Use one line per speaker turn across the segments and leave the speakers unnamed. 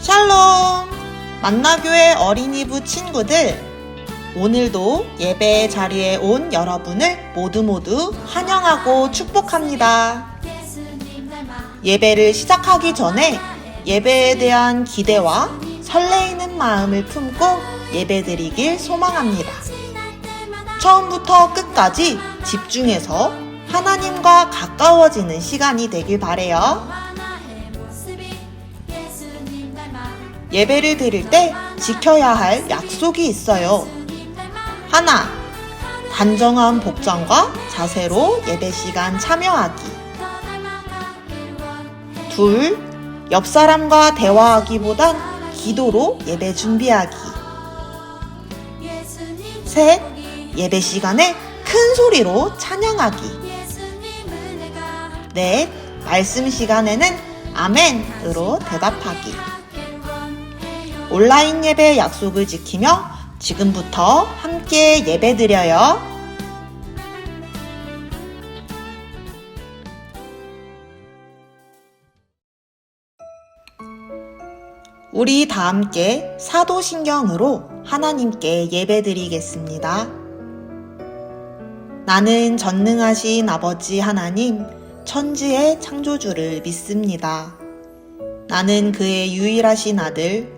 샬롬! 만나교회 어린이부 친구들, 오늘도 예배 자리에 온 여러분을 모두 모두 환영하고 축복합니다. 예배를 시작하기 전에 예배에 대한 기대와 설레이는 마음을 품고 예배 드리길 소망합니다. 처음부터 끝까지 집중해서 하나님과 가까워지는 시간이 되길 바래요. 예배를 드릴 때 지켜야 할 약속이 있어요. 하나, 단정한 복장과 자세로 예배 시간 참여하기. 둘, 옆 사람과 대화하기보단 기도로 예배 준비하기. 셋, 예배 시간에 큰 소리로 찬양하기. 넷, 말씀 시간에는 아멘으로 대답하기. 온라인 예배 약속을 지키며 지금부터 함께 예배 드려요. 우리 다 함께 사도신경으로 하나님께 예배 드리겠습니다. 나는 전능하신 아버지 하나님, 천지의 창조주를 믿습니다. 나는 그의 유일하신 아들,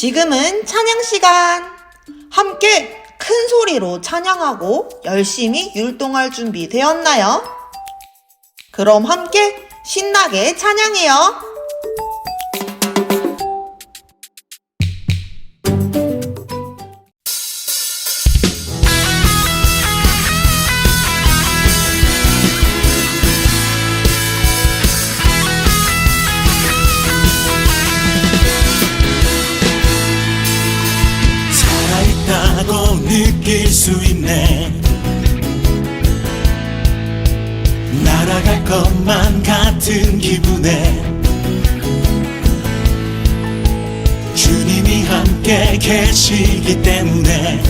지금은 찬양 시간. 함께 큰 소리로 찬양하고 열심히 율동할 준비 되었나요? 그럼 함께 신나게 찬양해요.
느낄 수 있네. 날아갈 것만 같은 기분에 주님이 함께 계시기 때문에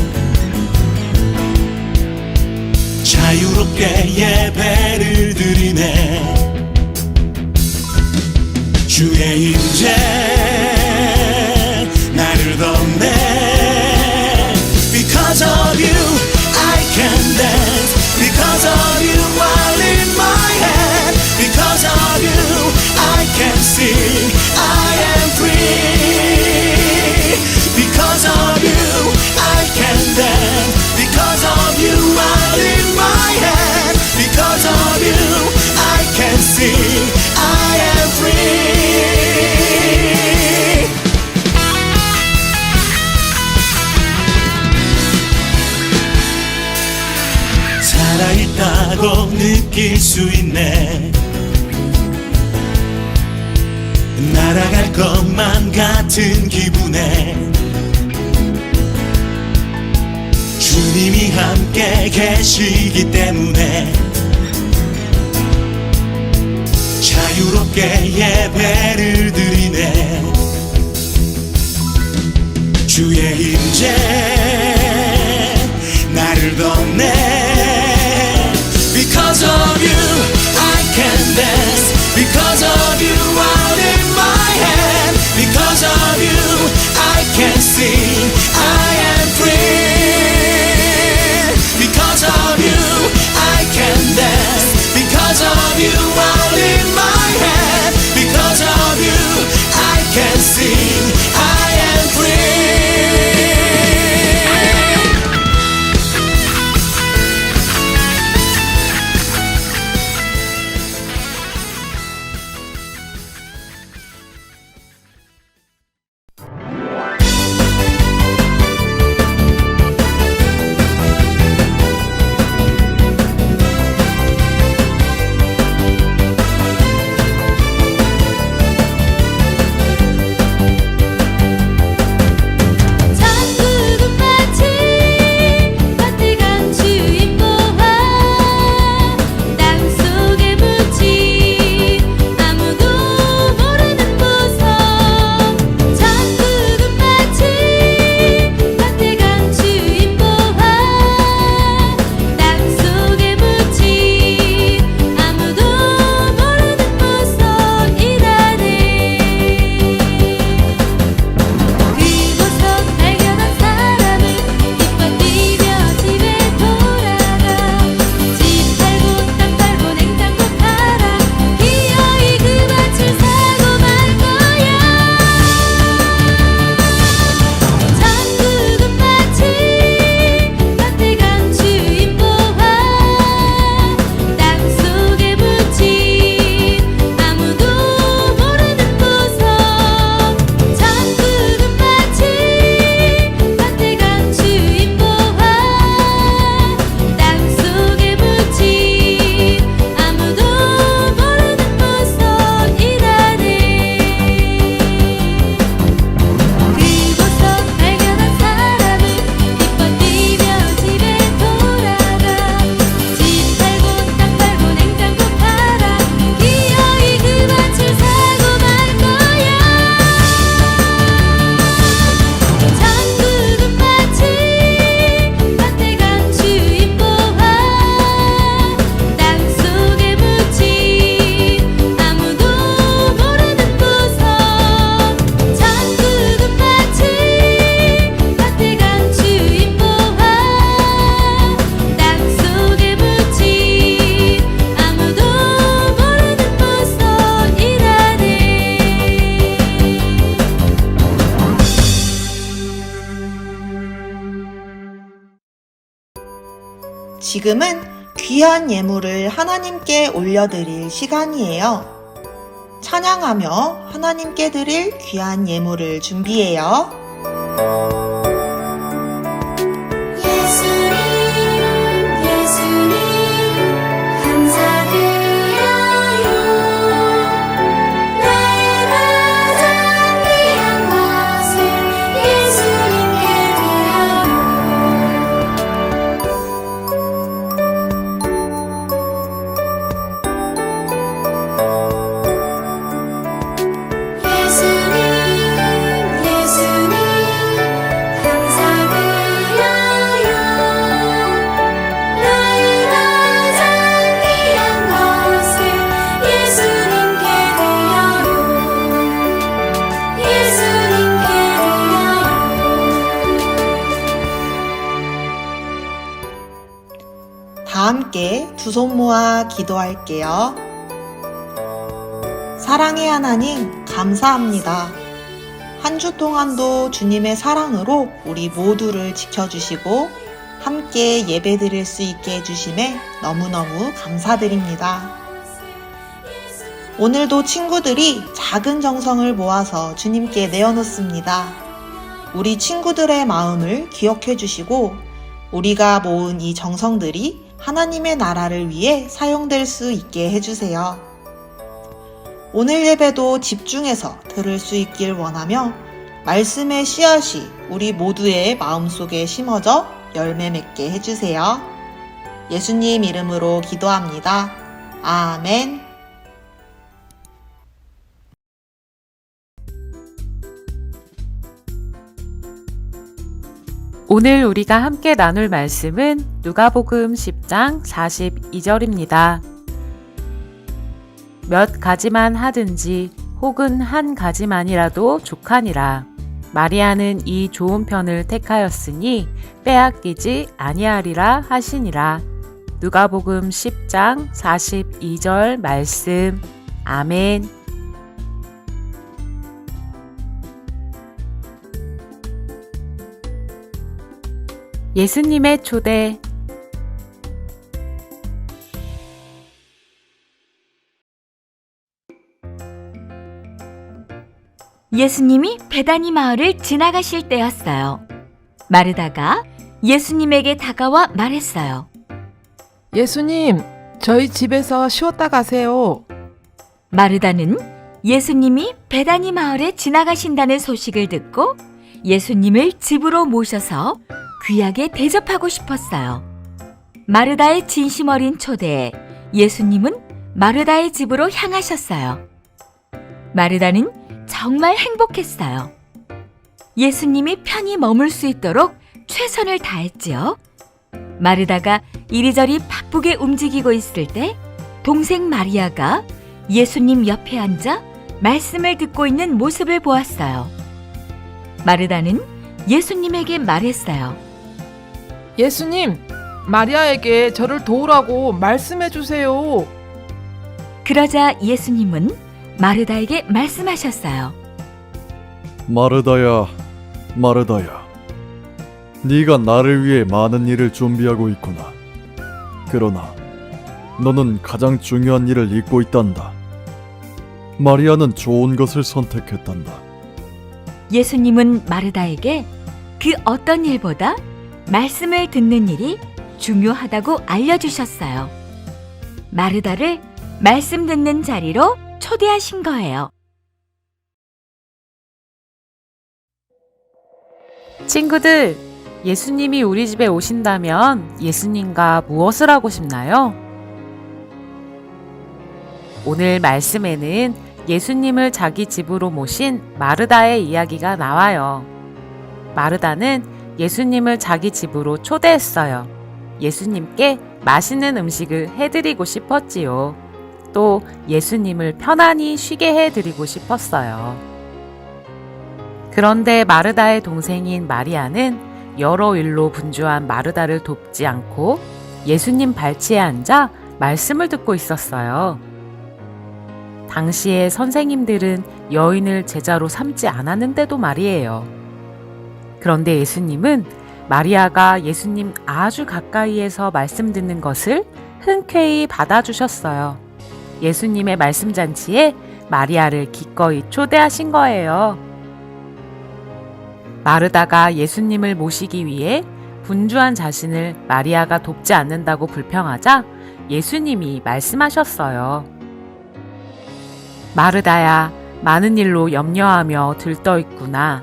자유롭게 예배를 드리네. 주의 임재 살아있다고 느낄 수 있네. 날아갈 것만 같은 기분에 주님이 함께 계시기 때문에 자유롭게 예배를 드리네. 주의 임재 나를 덮네 dance
지금은 귀한 예물을 하나님께 올려드릴 시간이에요. 찬양하며 하나님께 드릴 귀한 예물을 준비해요. 두 손 모아 기도할게요. 사랑의 하나님, 감사합니다. 한 주 동안도 주님의 사랑으로 우리 모두를 지켜주시고 함께 예배 드릴 수 있게 해주심에 너무너무 감사드립니다. 오늘도 친구들이 작은 정성을 모아서 주님께 내어놓습니다. 우리 친구들의 마음을 기억해 주시고 우리가 모은 이 정성들이 하나님의 나라를 위해 사용될 수 있게 해주세요. 오늘 예배도 집중해서 들을 수 있길 원하며 말씀의 씨앗이 우리 모두의 마음속에 심어져 열매 맺게 해주세요. 예수님 이름으로 기도합니다. 아멘.
오늘 우리가 함께 나눌 말씀은 누가복음 10장 42절입니다. 몇 가지만 하든지 혹은 한 가지만이라도 족하니라. 마리아는 이 좋은 편을 택하였으니 빼앗기지 아니하리라 하시니라. 누가복음 10장 42절 말씀. 아멘. 예수님의 초대
예수님이 베다니 마을을 지나가실 때였어요. 마르다가 예수님에게 다가와 말했어요.
예수님, 저희 집에서 쉬었다 가세요.
마르다는 예수님이 베다니 마을에 지나가신다는 소식을 듣고 예수님을 집으로 모셔서 귀하게 대접하고 싶었어요. 마르다의 진심 어린 초대에 예수님은 마르다의 집으로 향하셨어요. 마르다는 정말 행복했어요. 예수님이 편히 머물 수 있도록 최선을 다했지요. 마르다가 이리저리 바쁘게 움직이고 있을 때 동생 마리아가 예수님 옆에 앉아 말씀을 듣고 있는 모습을 보았어요. 마르다는 예수님에게 말했어요.
예수님, 마리아에게 저를 도우라고 말씀해 주세요.
그러자 예수님은 마르다에게 말씀하셨어요.
마르다야, 마르다야. 네가 나를 위해 많은 일을 준비하고 있구나. 그러나 너는 가장 중요한 일을 잊고 있단다. 마리아는 좋은 것을 선택했단다.
예수님은 마르다에게 그 어떤 일보다 말씀을 듣는 일이 중요하다고 알려주셨어요. 마르다를 말씀 듣는 자리로 초대하신 거예요.
친구들, 예수님이 우리 집에 오신다면 예수님과 무엇을 하고 싶나요? 오늘 말씀에는 예수님을 자기 집으로 모신 마르다의 이야기가 나와요. 마르다는 예수님을 자기 집으로 초대했어요. 예수님께 맛있는 음식을 해드리고 싶었지요. 또 예수님을 편안히 쉬게 해드리고 싶었어요. 그런데 마르다의 동생인 마리아는 여러 일로 분주한 마르다를 돕지 않고 예수님 발치에 앉아 말씀을 듣고 있었어요. 당시의 선생님들은 여인을 제자로 삼지 않았는데도 말이에요. 그런데 예수님은 마리아가 예수님 아주 가까이에서 말씀 듣는 것을 흔쾌히 받아주셨어요. 예수님의 말씀 잔치에 마리아를 기꺼이 초대하신 거예요. 마르다가 예수님을 모시기 위해 분주한 자신을 마리아가 돕지 않는다고 불평하자 예수님이 말씀하셨어요. 마르다야, 많은 일로 염려하며 들떠 있구나.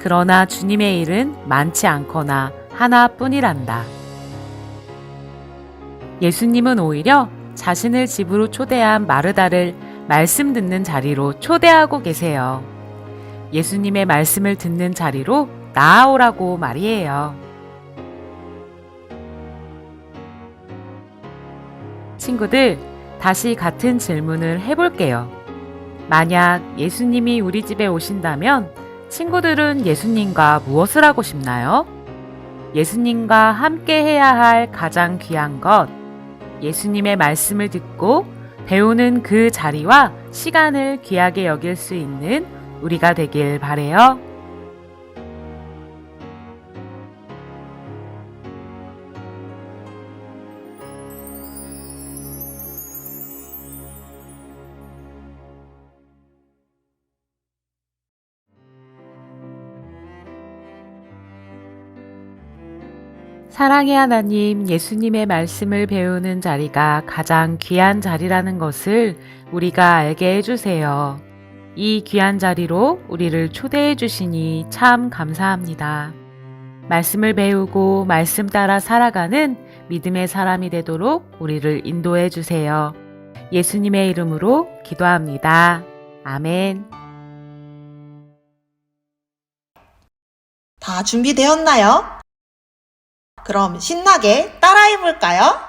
그러나 주님의 일은 많지 않거나 하나뿐이란다. 예수님은 오히려 자신을 집으로 초대한 마르다를 말씀 듣는 자리로 초대하고 계세요. 예수님의 말씀을 듣는 자리로 나아오라고 말이에요. 친구들, 다시 같은 질문을 해볼게요. 만약 예수님이 우리 집에 오신다면 친구들은 예수님과 무엇을 하고 싶나요? 예수님과 함께 해야 할 가장 귀한 것, 예수님의 말씀을 듣고 배우는 그 자리와 시간을 귀하게 여길 수 있는 우리가 되길 바래요. 사랑의 하나님, 예수님의 말씀을 배우는 자리가 가장 귀한 자리라는 것을 우리가 알게 해주세요. 이 귀한 자리로 우리를 초대해 주시니 참 감사합니다. 말씀을 배우고 말씀 따라 살아가는 믿음의 사람이 되도록 우리를 인도해 주세요. 예수님의 이름으로 기도합니다. 아멘.
다 준비되었나요? 그럼 신나게 따라해 볼까요?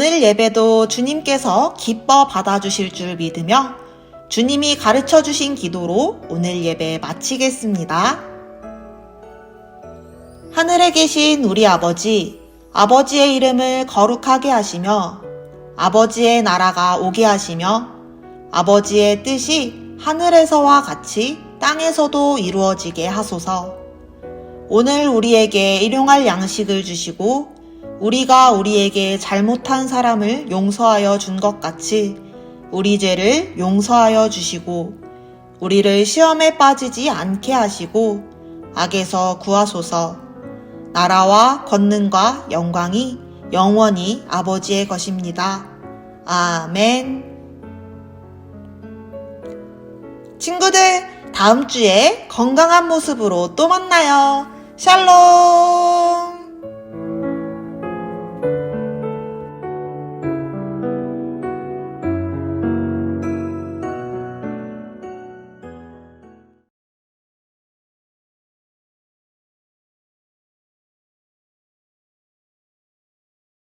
오늘 예배도 주님께서 기뻐 받아주실 줄 믿으며
주님이 가르쳐 주신 기도로 오늘 예배 마치겠습니다. 하늘에 계신 우리 아버지, 아버지의 이름을 거룩하게 하시며 아버지의 나라가 오게 하시며 아버지의 뜻이 하늘에서와 같이 땅에서도 이루어지게 하소서. 오늘 우리에게 일용할 양식을 주시고 우리가 우리에게 잘못한 사람을 용서하여 준 것 같이 우리 죄를 용서하여 주시고 우리를 시험에 빠지지 않게 하시고 악에서 구하소서. 나라와 권능과 영광이 영원히 아버지의 것입니다. 아멘. 친구들, 다음 주에 건강한 모습으로 또 만나요. 샬롬!